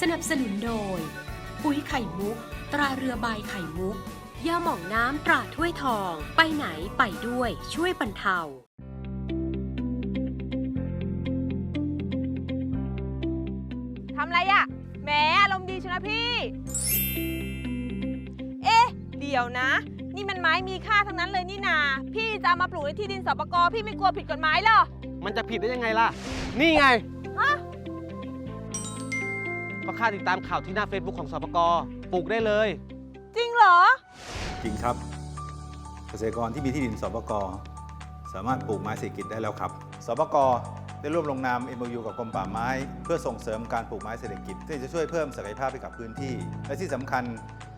สนับสนุนโดย ปุ๋ยไข่มุก ตราเรือใบไข่มุกยาหม่องน้ำตราถ้วยทอง ไปไหนไปด้วยช่วยบรรเทา ทำไรอะ่ะแหมอารมณ์ดีชนะพี่ เอ๊ะ เดี๋ยวนะ นี่มันไม้มีค่าทั้งนั้นเลยนี่นา พี่จะเอามาปลูกในที่ดินสปกพี่ไม่กลัวผิดกฎหมายเหรอ มันจะผิดได้ยังไงล่ะ นี่ไง ฮะ ก็ค่าติดตามข่าวที่หน้า Facebook ของสปกปลูกได้เลย จริงเหรอ จริงครับ เกษตรกรที่มีที่ดินสปกสามารถปลูกไม้เศรษฐกิจได้แล้วครับสปกได้ร่วมลงนาม MOU กับกรมป่าไม้ เพื่อส่งเสริมการปลูกไม้เศรษฐกิจที่จะช่วยเพิ่มศักยภาพให้กับพื้นที่ และที่สำคัญ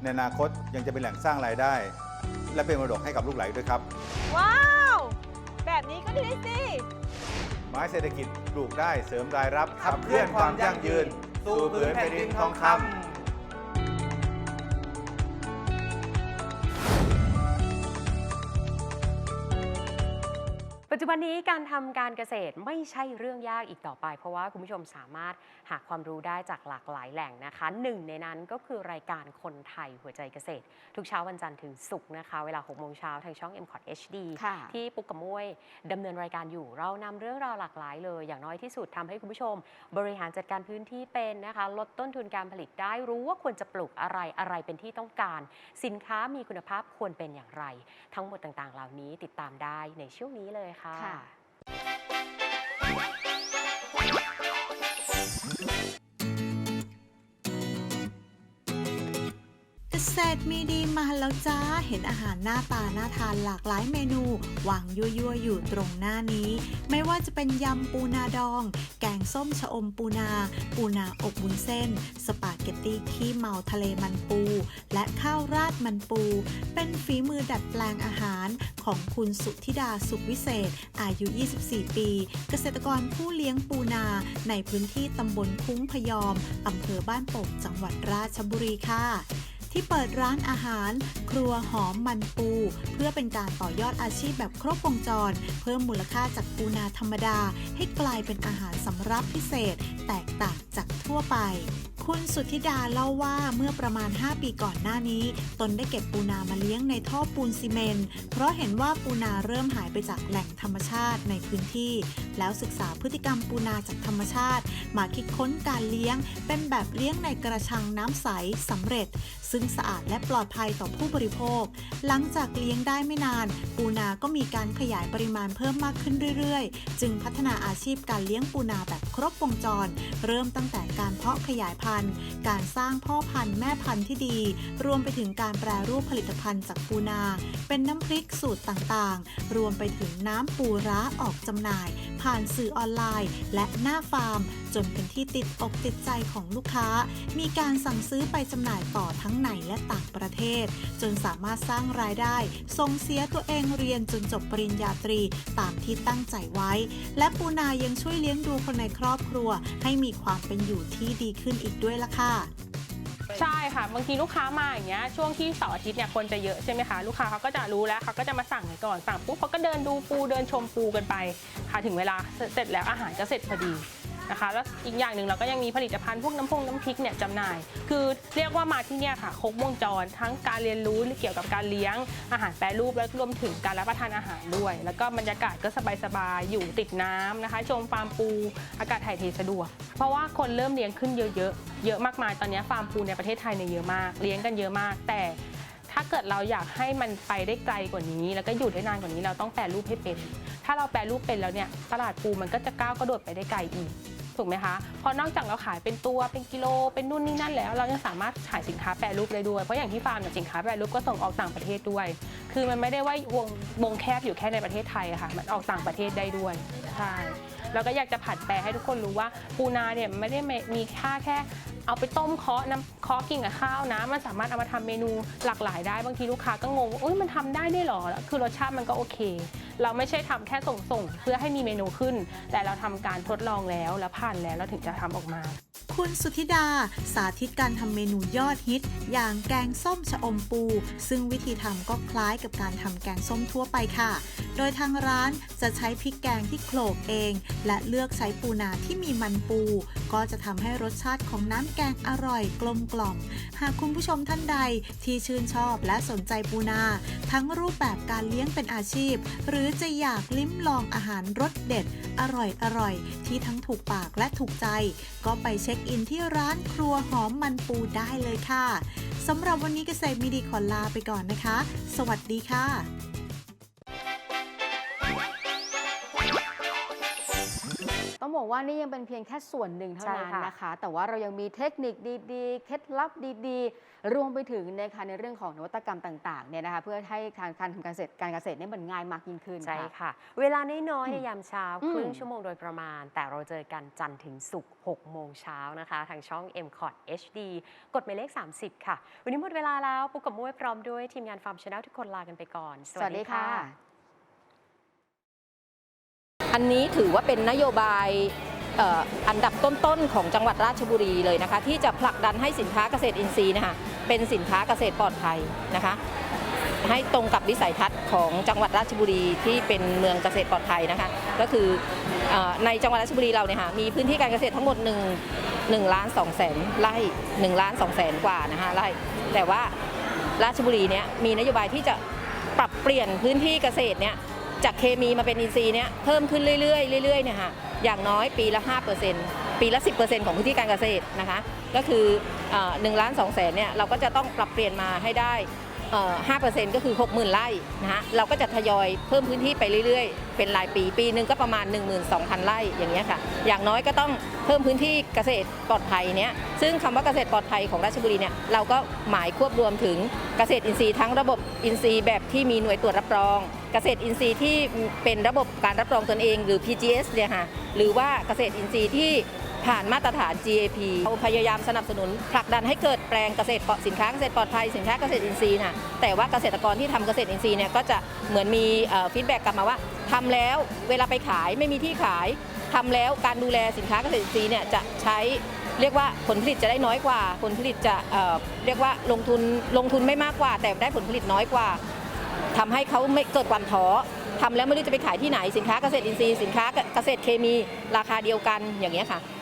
ในอนาคตยังจะเป็นแหล่งสร้างรายได้ และเป็นมรดกให้กับลูกหลานด้วยครับ ว้าว แบบนี้ก็ดีสิ ไม้เศรษฐกิจปลูกได้เสริมรายรับขับเคลื่อนความยั่งยืน สู่ผืนแผ่นดินทองคำ ปัจจุบันนี้การทำการเกษตรไม่ใช่เรื่องยากอีกต่อไป เพราะว่าคุณผู้ชมสามารถหาความรู้ได้จากหลากหลายแหล่งนะคะหนึ่งในนั้นก็คือรายการคนไทยหัวใจเกษตร ทุกเช้าวันจันทร์ถึงศุกร์นะคะ เวลา6โมงเช้าทางช่อง m c o t HD ค่ะที่ปุ๊กกับมุ้ยดำเนินรายการอยู่เรานำเรื่องราวหลากหลายเลย อย่างน้อยที่สุดทำให้คุณผู้ชม บริหารจัดการพื้นที่เป็นนะคะ ลดต้นทุนการผลิตได้รู้ว่าควรจะปลูกอะไรอะไรเป็นที่ต้องการ สินค้ามีคุณภาพควรเป็นอย่างไร ทั้งหมดต่างๆ เหล่านี้ติดตามได้ในช่วงนี้เลยค่ะค่ะ เกษตรมีดีมาแล้วจ้า เห็นอาหารหน้าตาน่าทานหลากหลายเมนูวางยั่วๆอยู่ตรงหน้านี้ ไม่ว่าจะเป็นยำปูนาดอง แกงส้มชะอมปูนา ปูนาอบวุ้นเส้น สปาเกตตี้ขี้เมาทะเลมันปู และข้าวราดมันปู เป็นฝีมือดัดแปลงอาหารของคุณสุธิดาสุขวิเศษ อายุ 24 ปี เกษตรกรผู้เลี้ยงปูนาในพื้นที่ตำบลคุ้งพยอมอำเภอบ้านโป่งจังหวัดราชบุรีค่ะ ที่เปิดร้านอาหาร ครัวหอมมันปู เพื่อเป็นการต่อยอดอาชีพแบบครบวงจร เพิ่มมูลค่าจากปูนาธรรมดา ให้กลายเป็นอาหารสำรับพิเศษ แตกต่างจากทั่วไปคุณสุธิดาเล่าว่าเมื่อประมาณ 5 ปีก่อนหน้านี้ ตนได้เก็บปูนามาเลี้ยงในท่อปูนซีเมนต์เพราะเห็นว่าปูนาเริ่มหายไปจากแหล่งธรรมชาติในพื้นที่ แล้วศึกษาพฤติกรรมปูนาจากธรรมชาติ มาคิดค้นการเลี้ยง เป็นแบบเลี้ยงในกระชังน้ำใสสำเร็จ ซึ่งสะอาดและปลอดภัยต่อผู้บริโภค หลังจากเลี้ยงได้ไม่นาน ปูนาก็มีการขยายปริมาณเพิ่มมากขึ้นเรื่อยๆ จึงพัฒนาอาชีพการเลี้ยงปูนาแบบครบวงจร เริ่มตั้งแต่การเพาะขยายพันธุ์ การสร้างพ่อพันธุ์แม่พันธุ์ที่ดี รวมไปถึงการแปรรูปผลิตภัณฑ์จากปูนา เป็นน้ำพริกสูตรต่างๆ รวมไปถึงน้ำปูร้าออกจำหน่ายผ่านสื่อออนไลน์ และหน้าฟาร์ม จนเป็นที่ติดอกติดใจของลูกค้า มีการสั่งซื้อไปจำหน่ายต่อทั้งในและต่างประเทศ จนสามารถสร้างรายได้ส่งเสียตัวเองเรียนจนจบปริญญาตรีตามที่ตั้งใจไว้ และปูนายังช่วยเลี้ยงดูคนในครอบครัว ให้มีความเป็นอยู่ที่ดีขึ้นอีกด้วยล่ะค่ะ ใช่ค่ะบางทีลูกค้ามาอย่างเงี้ยช่วงที่เสาร์อาทิตย์เนี่ยคนจะเยอะใช่ไหมคะลูกค้าเขาก็จะรู้แล้วเขาก็จะมาสั่งก่อนสั่งปุ๊บเขาก็เดินดูปูเดินชมปูกันไปค่ะถึงเวลาเสร็จแล้วอาหารก็เสร็จพอดี นะคะแล้วอีกอย่างหนึ่งเราก็ยังมีผลิตภัณฑ์พวกน้ำพงน้ำพริกเนี่ยจำหน่าย คือเรียกว่ามาที่เนี่ยค่ะครบวงจรทั้งการเรียนรู้เกี่ยวกับการเลี้ยงอาหารแปรรูปและรวมถึงการรับประทานอาหารด้วย แล้วก็บรรยากาศก็สบายๆอยู่ติดน้ำนะคะ ชมฟาร์มปูอากาศถ่ายเทสะดวก เพราะว่าคนเริ่มเลี้ยงขึ้นเยอะๆเยอะมากมายตอนนี้ฟาร์มปูในประเทศไทยเนี่ยเยอะมากเลี้ยงกันเยอะมาก แต่ถ้าเกิดเราอยากให้มันไปได้ไกลกว่านี้ แล้วก็อยู่ได้นานกว่านี้เราต้องแปรรูปให้เป็น ถ้าเราแปรรูปเป็นแล้วเนี่ยตลาดปูมันก็จะก้าวกระโดดไปได้ไกลอีก ถูกไหมคะพอนอกจากเราขายเป็นตัวเป็นกิโลเป็นนู่นนี่นั่นแล้ว เรายังสามารถขายสินค้าแปรรูปได้ด้วย เพราะอย่างที่ฟาร์มเนี่ยสินค้าแปรรูปก็ส่งออกต่างประเทศด้วย คือมันไม่ได้ว่าวงวงแคบอยู่แค่ในประเทศไทยอะค่ะ มันออกต่างประเทศได้ด้วยใช่เราก็อยากจะผัดแปรให้ทุกคนรู้ว่าปูนาเนี่ยไม่ได้มีค่าแค่เอาไปต้มเคาะน้ำเคาะกินกับข้าวนะ มันสามารถเอามาทำเมนูหลากหลายได้บางทีลูกค้าก็งงว่าอุ้ยมันทำได้ได้หรอ คือรสชาติมันก็โอเค เราไม่ใช่ทำแค่ส่งส่งๆเพื่อให้มีเมนูขึ้น แต่เราทำการทดลองแล้วแล้วผ่านแล้วเราถึงจะทำออกมา คุณสุธิดา สาธิตการทำเมนูยอดฮิต อย่างแกงส้มชะอมปู ซึ่งวิธีทำก็คล้ายกับการทำแกงส้มทั่วไปค่ะ โดยทางร้านจะใช้พริกแกงที่โขลกเอง และเลือกใช้ปูนาที่มีมันปู ก็จะทำให้รสชาติของน้ำแกงอร่อยกลมกล่อม หากคุณผู้ชมท่านใดที่ชื่นชอบและสนใจปูนา ทั้งรูปแบบการเลี้ยงเป็นอาชีพ หรือจะอยากลิ้มลองอาหารรสเด็ด อร่อยอร่อยที่ทั้งถูกปากและถูกใจ ก็ไปเช็คอินที่ร้านครัวหอมมันปูได้เลยค่ะสำหรับวันนี้เกษตรมีดีขอลาไปก่อนนะคะ สวัสดีค่ะ บอกว่านี่ยังเป็นเพียงแค่ส่วนหนึ่งเท่าใช่นั้นค่ะนะคะ แต่ว่าเรายังมีเทคนิคดีๆ เคล็ดลับดีๆ รวมไปถึงนะคะในเรื่องของนวัตกรรมต่างๆเนี่ยนะคะเพื่อให้การการทำการเกษตรการเกษตรเนี่ยมันง่ายมากยิ่งขึ้นใช่ค่ะค่ะเวลาน้อยๆในยามเช้าอืมครึ่งชั่วโมงโดยประมาณ แต่เราเจอกันจันทร์ถึงศุกร์6โมงเช้านะคะ ทางช่อง m c o t HD กดหมายเลข 30 ค่ะ วันนี้หมดเวลาแล้วปุ๊กกับมุ้ยพร้อมด้วยทีมงานฟาร์มชาแนลทุกคนลากันไปก่อน สวัสดีค่ะ อันนี้ถือว่าเป็นนโยบายอันดับต้นๆของจังหวัดราชบุรีเลยนะคะ ที่จะผลักดันให้สินค้าเกษตรอินทรีย์นะคะเป็นสินค้าเกษตรปลอดภัยนะคะ ให้ตรงกับวิสัยทัศน์ของจังหวัดราชบุรีที่เป็นเมืองเกษตรปลอดภัยนะคะ ก็คือเออในจังหวัดราชบุรีเราเนี่ยค่ะมีพื้นที่การเกษตรทั้งหมด1 1ล้าน2แสนไร่1ล้าน2แสนกว่านะคะไร่แต่ว่าราชบุรีเนี่ยมีนโยบายที่จะปรับเปลี่ยนพื้นที่เกษตรเนี่ย จากเคมีมาเป็นอินทรีย์เนี่ยเพิ่มขึ้นเรื่อยๆเรื่อยๆเนี่ยค่ะอย่างน้อยปีละ 5%ปีละ 10%ของพื้นที่การเกษตรนะคะ ก็คือหนึ่งล้านสองแสนเนี่ยเราก็จะต้องปรับเปลี่ยนมาให้ได้ห้าเปอ่อ5%ก็คือ60,000ไร่นะคะเราก็จะทยอยเพิ่มพื้นที่ไปเรื่อยๆ เป็นรายปีปีหนึ่งก็ประมาณ 12,000 ไร่อย่างเงี้ยค่ะ อย่างน้อยก็ต้องเพิ่มพื้นที่เกษตรปลอดภัยเนี่ยซึ่งคำว่าเกษตรปลอดภัยของราชบุรีเนี่ยเราก็หมายควบรวมถึงเกษตรอินทรีย์ทั้งระบบอินทรีย์แบบที่มีหน่วยตรวจรับรอง เกษตรอินทรีย์ที่เป็นระบบการรับรองตนเอง หรือ PGS เนี่ยค่ะหรือว่าเกษตรอินทรีย์ที่ผ่านมาตรฐาน GAP เราพยายามสนับสนุนผลักดันให้เกิดแปลงเกษตรสินค้าเกษตรปลอดภัยสินค้าเกษตรอินทรีย์นะแต่ว่าเกษตรกรที่ทำเกษตรอินทรีย์เนี่ยก็จะเหมือนมีฟีดแบ็กกลับมาว่าทำแล้วเวลาไปขายไม่มีที่ขายทำแล้วการดูแลสินค้าเกษตรอินทรีย์เนี่ยจะใช้เรียกว่าผลผลิตจะได้น้อยกว่า ผลผลิตจะเเรียกว่าลงทุนลงทุนไม่มากกว่า แต่ได้ผลผลิตน้อยกว่า ทำให้เขาไม่เกิดความท้อทำแล้วไม่รู้จะไปขายที่ไหนสินค้าเกษตรอินทรีย์สินค้าเกษตรเคมีราคาเดียวกันอย่างเงี้ยค่ะ